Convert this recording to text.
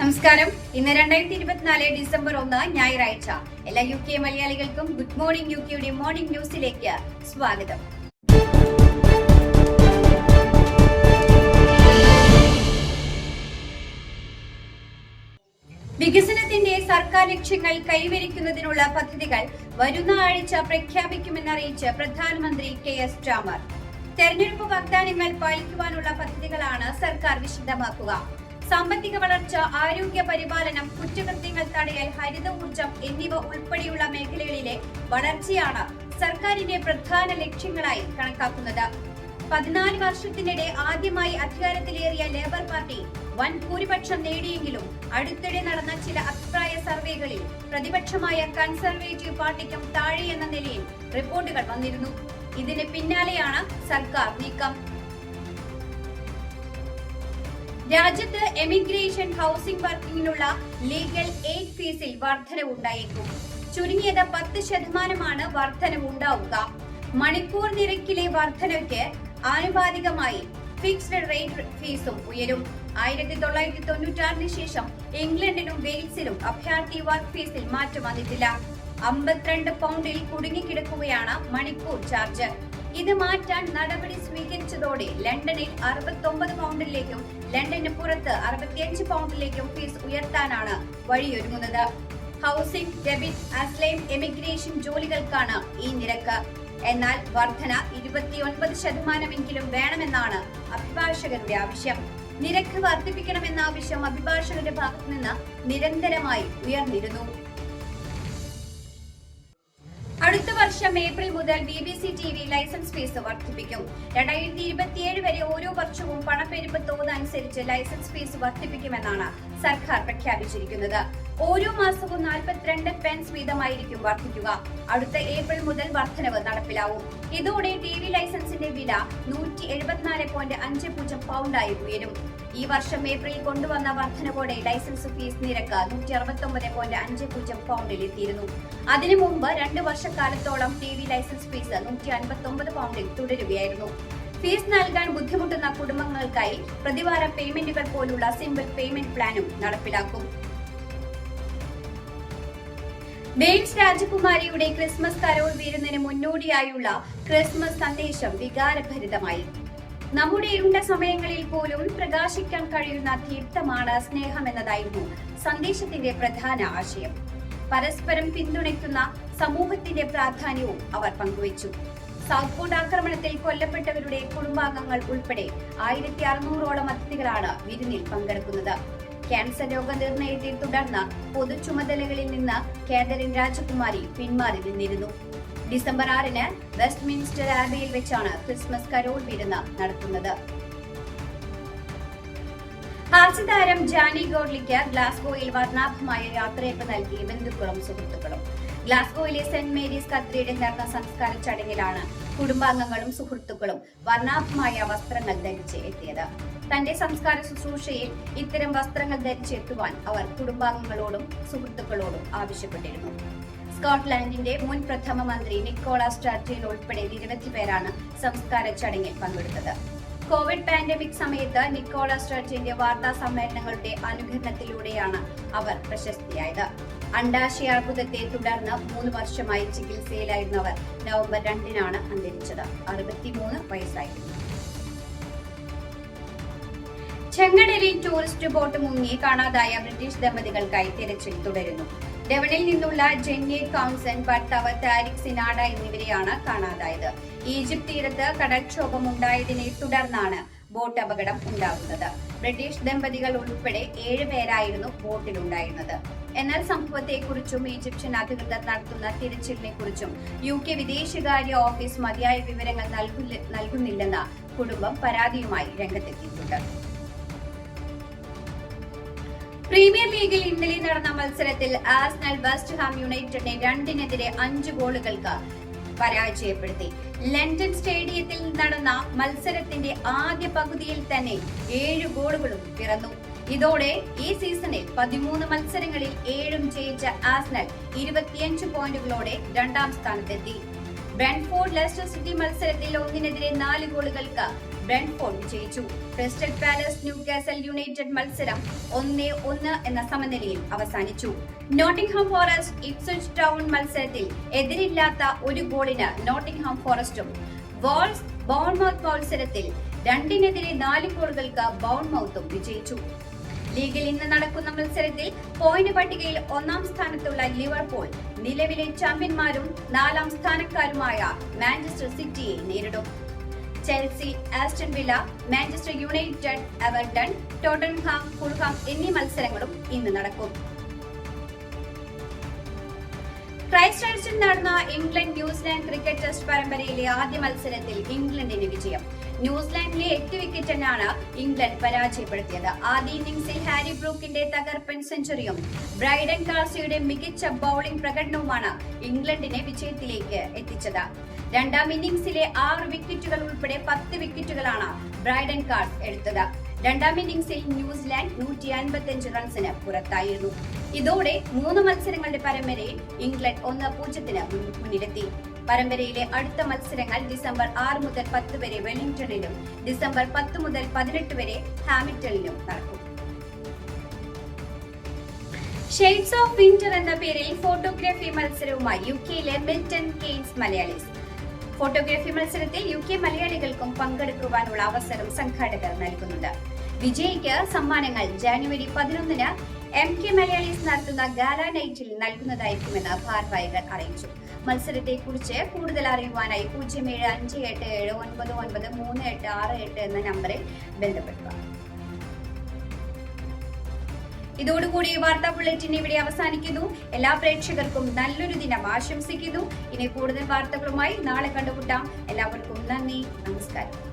നമസ്കാരം. ഇന്ന് രണ്ടായിരത്തി ഇരുപത്തിനാല് ഡിസംബർ ഒന്ന് ഞായറാഴ്ച. എല്ലാ യു കെ മലയാളികൾക്കും ഗുഡ് മോർണിംഗ് യു കെയുടെ മോർണിംഗ് ന്യൂസിലേക്ക് സ്വാഗതം. വികസനത്തിന്റെ സർക്കാർ ലക്ഷ്യങ്ങൾ കൈവരിക്കുന്നതിനുള്ള പദ്ധതികൾ വരുന്ന ആഴ്ച പ്രഖ്യാപിക്കുമെന്നറിയിച്ച് പ്രധാനമന്ത്രി കെ എസ് ജാമർ തെരഞ്ഞെടുപ്പ് വാഗ്ദാനങ്ങൾ പാലിക്കുവാനുള്ള പദ്ധതികളാണ് സർക്കാർ വിശദമാക്കുക. സാമ്പത്തിക വളർച്ച ആരോഗ്യ പരിപാലനം കുറ്റകൃത്യങ്ങൾ തടയൽ ഹരിത ഊർജം എന്നിവ ഉൾപ്പെടെയുള്ള മേഖലകളിലെ വളർച്ചയാണ് സർക്കാരിന്റെ പ്രധാന ലക്ഷ്യങ്ങളായി കണക്കാക്കുന്നത്. പതിനാല് വർഷത്തിനിടെ ആദ്യമായി അധികാരത്തിലേറിയ ലേബർ പാർട്ടി വൻ ഭൂരിപക്ഷം നേടിയെങ്കിലും അടുത്തിടെ നടന്ന ചില അഭിപ്രായ സർവേകളിൽ പ്രതിപക്ഷമായ കൺസർവേറ്റീവ് പാർട്ടിക്കും താഴെ എന്ന നിലയിൽ റിപ്പോർട്ടുകൾ വന്നിരുന്നു. ഇതിന് പിന്നാലെയാണ് സർക്കാർ നീക്കം. രാജ്യത്ത് എമിഗ്രേഷൻ ഹൗസിംഗ് വർക്കിങ്ങിനുള്ള ലീഗൽ എയ്ഡ് ഫീസിൽ വർധനവുണ്ടായേക്കും. ചുരുങ്ങിയത് പത്ത് ശതമാനമാണ് വർധനവുണ്ടാവുക. മണിക്കൂർ നിരക്കിലെ വർധനയ്ക്ക് ആനുപാതികമായി ഫിക്സ്ഡ് റേറ്റ് ഫീസും ഉയരും. ആയിരത്തി തൊള്ളായിരത്തി തൊണ്ണൂറ്റാറിന് ശേഷം ഇംഗ്ലണ്ടിനും വെയിൽസിലും അഭ്യർത്ഥി വർക്ക് ഫീസിൽ മാറ്റം വന്നിട്ടില്ല. അമ്പത്തിരണ്ട് പൗണ്ടിൽ കുടുങ്ങിക്കിടക്കുകയാണ് മണിക്കൂർ ചാർജ്. ഇത് മാറ്റാൻ നടപടി സ്വീകരിച്ചതോടെ ലണ്ടനിൽ അറുപത്തി ഒമ്പത് പൗണ്ടിലേക്കും ലണ്ടന് പുറത്ത് അറുപത്തിയഞ്ച് പൗണ്ടിലേക്കും ഫീസ് ഉയർത്താനാണ് വഴിയൊരുങ്ങുന്നത്. ഹൗസിംഗ് ഡെബിറ്റ് അസ്ലൈം എമിഗ്രേഷൻ ജോലികൾക്കാണ് ഈ നിരക്ക്. എന്നാൽ വർധന ഇരുപത്തിയൊൻപത് ശതമാനമെങ്കിലും വേണമെന്നാണ് അഭിഭാഷകരുടെ ആവശ്യം. നിരക്ക് വർദ്ധിപ്പിക്കണമെന്ന ആവശ്യം അഭിഭാഷകരുടെ ഭാഗത്തുനിന്ന് നിരന്തരമായി ഉയർന്നിരുന്നു. അടുത്ത വർഷം ഏപ്രിൽ മുതൽ B B C T V licence fees വർദ്ധിപ്പിക്കും. രണ്ടായിരത്തി ഇരുപത്തിയേഴ് വരെ ഓരോ വർഷവും പണപ്പെരുപ്പ് തോത് അനുസരിച്ച് ലൈസൻസ് ഫീസ് വർദ്ധിപ്പിക്കുമെന്നാണ് സർക്കാർ പ്രഖ്യാപിച്ചിരിക്കുന്നത്. ഓരോ മാസവും നാൽപ്പത്തിരണ്ട് പെൻസ് വീതമായിരിക്കും വർദ്ധിക്കുക. അടുത്ത ഏപ്രിൽ മുതൽ വർധനവ് നടപ്പിലാവും. ഇതോടെ ടി വി ലൈസൻസിന്റെ വില നൂറ്റി എഴുപത്തിനാല് പോയിന്റ് അഞ്ച് പൂജ്യം പൗണ്ടായി ഉയരും. ഈ വർഷം ഏപ്രിൽ കൊണ്ടുവന്ന വർധനവോടെ ലൈസൻസ് ഫീസ് നിരക്ക് നൂറ്റി അറുപത്തി ഒമ്പത് പോയിന്റ് അഞ്ച് പൂജ്യം പൗണ്ടിൽ എത്തിയിരുന്നു അതിനു മുമ്പ് രണ്ട് വർഷക്കാലത്തോളം ടി വി ലൈസൻസ് ഫീസ് നൂറ്റി അൻപത്തി ഒമ്പത് പൗണ്ടിൽ തുടരുകയായിരുന്നു. ഫീസ് നൽകാൻ ബുദ്ധിമുട്ടുന്ന കുടുംബങ്ങൾക്കായി പ്രതിവാര പേയ്മെന്റുകൾ പോലുള്ള സിമ്പിൾ പേയ്മെന്റ് പ്ലാനും നടപ്പിലാക്കും. ബെയിൻസ് രാജകുമാരിയുടെ ക്രിസ്മസ് കരോൾ മുന്നോടിയായുള്ള ക്രിസ്മസ് സന്ദേശം വികാരഭരിതമായി. നമ്മുടെ ഇരുണ്ട സമയങ്ങളിൽ പോലും പ്രകാശിക്കാൻ കഴിയുന്ന തീർത്ഥമാണ് സ്നേഹമെന്നതായിരുന്നു സന്ദേശത്തിന്റെ പ്രധാന ആശയം. പരസ്പരം പിന്തുണയ്ക്കുന്ന സമൂഹത്തിന്റെ പ്രാധാന്യവും അവർ പങ്കുവച്ചു. സൗത്ത് ആക്രമണത്തിൽ കൊല്ലപ്പെട്ടവരുടെ കുടുംബാംഗങ്ങൾ ഉൾപ്പെടെ ആയിരത്തി അറുന്നൂറോളം അതിഥികളാണ് വിരുന്നിൽ പങ്കെടുക്കുന്നത്. ക്യാൻസർ രോഗനിർണയത്തെ തുടർന്ന് പൊതു ചുമതലകളിൽ നിന്ന് കാതറിൻ രാജകുമാരി പിന്മാറി നിന്നിരുന്നു. ഡിസംബർ ആറിന് വെസ്റ്റ് മിൻസ്റ്റർ ആബിയിൽ വെച്ചാണ് ക്രിസ്മസ് കരോൾ വിരുന്ന് നടത്തുന്നത്. ഹാസ്യതാരം ജാനി ഗോഡ്ലിക്ക് ഗ്ലാസ്ഗോയിൽ വർണാഭമായ യാത്രയപ്പ് നൽകി ബന്ധുക്കളും സുഹൃത്തുക്കളും. ഗ്ലാസ്ഗോയിലെ സെന്റ് മേരീസ് കത്രിയുടെ നടന്ന സംസ്കാര ചടങ്ങിലാണ് കുടുംബാംഗങ്ങളും സുഹൃത്തുക്കളും വർണാഭമായ വസ്ത്രങ്ങൾ ധരിച്ച് എത്തിയത്. തന്റെ സംസ്കാര ശുശ്രൂഷയിൽ ഇത്തരം വസ്ത്രങ്ങൾ ധരിച്ചെത്തുവാൻ അവർ കുടുംബാംഗങ്ങളോടും സുഹൃത്തുക്കളോടും ആവശ്യപ്പെട്ടിരുന്നു. സ്കോട്ട്ലാൻഡിന്റെ മുൻ പ്രഥമ മന്ത്രി നിക്കോള സ്റ്റാർജിൻ ഉൾപ്പെടെ നിരവധി പേരാണ് സംസ്കാര ചടങ്ങിൽ പങ്കെടുത്തത്. കോവിഡ് പാൻഡമിക് സമയത്ത് നിക്കോള സ്റ്റാർജിന്റെ വാർത്താ സമ്മേളനങ്ങളുടെ അനുകരണത്തിലൂടെയാണ് അവർ പ്രശസ്തിയായത്. അണ്ടാശയാർബുദത്തെ തുടർന്ന് മൂന്ന് വർഷമായി ചികിത്സയിലായിരുന്നവർ നവംബർ രണ്ടിനാണ് അന്തരിച്ചത്. അറുപത്തിമൂന്ന് വയസ്സായിരുന്നു. ചെങ്കടലിൽ ടൂറിസ്റ്റ് ബോട്ട് മുങ്ങി കാണാതായ ബ്രിട്ടീഷ് ദമ്പതികൾക്കായി തിരച്ചിൽ തുടരുന്നു. ഡെവണിൽ നിന്നുള്ള ജെന്നി കൗൺസൺ ഭർത്താവ് താരിഖ് സിനാഡ എന്നിവരെയാണ് കാണാതായത്. ഈജിപ്ത് തീരത്ത് കടൽക്ഷോഭം ഉണ്ടായതിനെ തുടർന്നാണ് ബോട്ട് അപകടം ഉണ്ടാകുന്നത്. ബ്രിട്ടീഷ് ദമ്പതികൾ ഉൾപ്പെടെ ഏഴ് പേരായിരുന്നു ബോട്ടിലുണ്ടായിരുന്നത്. എന്നാൽ സംഭവത്തെക്കുറിച്ചും ഈജിപ്ഷ്യൻ അധികൃതർ നടത്തുന്ന തിരച്ചിലിനെ കുറിച്ചും യു കെ വിദേശകാര്യ ഓഫീസ് മതിയായ വിവരങ്ങൾ നൽകുന്നില്ലെന്ന കുടുംബം പരാതിയുമായി രംഗത്തെത്തിയിട്ടുണ്ട്. പ്രീമിയർ ലീഗിൽ ഇന്നലെ നടന്ന മത്സരത്തിൽ ആസ്നൽ വെസ്റ്റ് ഹാം യുണൈറ്റഡിനെ രണ്ടിനെതിരെ അഞ്ച് ഗോളുകൾക്ക് പരാജയപ്പെടുത്തി. ലണ്ടൻ സ്റ്റേഡിയത്തിൽ നടന്ന മത്സരത്തിന്റെ ആദ്യ പകുതിയിൽ തന്നെ ഏഴ് ഗോളുകളും പിറന്നു. ഇതോടെ ഈ സീസണിൽ പതിമൂന്ന് മത്സരങ്ങളിൽ ഏഴും ജയിച്ച ആസ്നൽ ഇരുപത്തിയഞ്ച് പോയിന്റുകളോടെ രണ്ടാം സ്ഥാനത്തെത്തി. ബ്രാൻഫോർഡ് ലെസ്റ്റർ സിറ്റി മത്സരത്തിൽ ഒന്നിനെതിരെ നാല് ഗോളുകൾക്ക് ബ്രൻഫോർഡ് വിജയിച്ചു. Crystal Palace Newcastle United മത്സരം ഒന്നേ ഒന്ന് എന്ന സമനിലയിൽ അവസാനിച്ചു. നോട്ടിംഗ്ഹാം ഫോറസ്റ്റ് ഇപ്സ്വിച്ച് ടൗൺ മത്സരത്തിൽ എതിരില്ലാത്ത ഒരു ഗോളിന് നോട്ടിംഗ്ഹാം ഫോറസ്റ്റും വോൾസ് ബോൺമൗത്ത് മത്സരത്തിൽ രണ്ടിനെതിരെ നാല് ഗോളുകൾക്ക് ബോൺമൌത്തും വിജയിച്ചു. ലീഗിൽ ഇന്ന് നടക്കുന്ന മത്സരത്തിൽ പോയിന്റ് പട്ടികയിൽ ഒന്നാം സ്ഥാനത്തുള്ള ലിവർപൂൾ നിലവിലെ ചാമ്പ്യന്മാരും നാലാം സ്ഥാനക്കാരുമായ മാഞ്ചസ്റ്റർ സിറ്റിയെ നേരിടും. Chelsea Aston Villa Manchester United Everton Tottenham Fulham എന്നീ മത്സരങ്ങളും ഇന്ന് നടക്കും. ക്രൈസ്റ്റ് നടന്ന ഇംഗ്ലണ്ട് ന്യൂസിലാൻഡ് ക്രിക്കറ്റ് ടെസ്റ്റ് പരമ്പരയിലെ ആദ്യ മത്സരത്തിൽ ഇംഗ്ലണ്ടിന് വിജയം. ന്യൂസിലാൻഡിലെ എട്ട് വിക്കറ്റിനാണ് ഇംഗ്ലണ്ട് പരാജയപ്പെടുത്തിയത്. ആദ്യ ഇന്നിംഗ്സിൽ ഹാരി ബ്രൂക്കിന്റെ തകർപ്പൻ സെഞ്ചുറിയും ബ്രൈഡൻ കാർസിയുടെ മികച്ച ബൌളിംഗ് പ്രകടനവുമാണ് ഇംഗ്ലണ്ടിനെ വിജയത്തിലേക്ക് എത്തിച്ചത്. രണ്ടാം ഇന്നിംഗ്സിലെ ആറ് വിക്കറ്റുകൾ ഉൾപ്പെടെ പത്ത് വിക്കറ്റുകളാണ് ബ്രൈഡൻ കാർസ് എടുത്തത്. രണ്ടാം ഇന്നിംഗ്സിൽ ന്യൂസിലാൻഡ് നൂറ്റി അൻപത്തിയഞ്ച് റൺസിന് പുറത്തായിരുന്നു. ഇതോടെ മൂന്ന് മത്സരങ്ങളുടെ പരമ്പരയിൽ ഇംഗ്ലണ്ട് ഒന്ന് പൂജ്യത്തിന് മുന്നിലെത്തി. പരമ്പരയിലെ അടുത്ത മത്സരങ്ങൾ ഡിസംബർ ആറ് മുതൽ പത്ത് വരെ വെല്ലിംഗ്ടണിലും ഡിസംബർ പത്ത് മുതൽ പതിനെട്ട് വരെ ഹാമിൽട്ടണിലും നടക്കും. ഷെയ്ഡ്സ് ഓഫ് വിന്റർ എന്ന പേരിൽ ഫോട്ടോഗ്രാഫി മത്സരവുമായി യു കെയിലെ മിൽട്ടൺ കെയ്ൻസ് മലയാളീസ്. ഫോട്ടോഗ്രാഫി മത്സരത്തിൽ യു കെ മലയാളികൾക്കും പങ്കെടുക്കുവാനുള്ള അവസരം സംഘാടകർ നൽകുന്നുണ്ട്. വിജയിക്ക് സമ്മാനങ്ങൾ ജാനുവരി പതിനൊന്നിന് എം കെ മലയാളീസ് നടത്തുന്ന ഗാല നൈറ്റിൽ നൽകുന്നതായിരിക്കുമെന്ന് ഭാരവാഹികൾ അറിയിച്ചു. മത്സരത്തെ കുറിച്ച് കൂടുതൽ അറിയുവാനായി പൂജ്യം ഏഴ് അഞ്ച് എട്ട് ഏഴ് ഒൻപത് ഒൻപത് മൂന്ന് എട്ട് ആറ് എട്ട് എന്ന നമ്പറിൽ ബന്ധപ്പെടുക. ഇതോടുകൂടി വാർത്താ ബുള്ളറ്റിൻ ഇവിടെ അവസാനിക്കുന്നു. എല്ലാ പ്രേക്ഷകർക്കും നല്ലൊരു ദിനം ആശംസിക്കുന്നു. ഇനി കൂടുതൽ വാർത്തകളുമായി നാളെ കണ്ടുമുട്ടാം. എല്ലാവർക്കും നന്ദി നമസ്കാരം.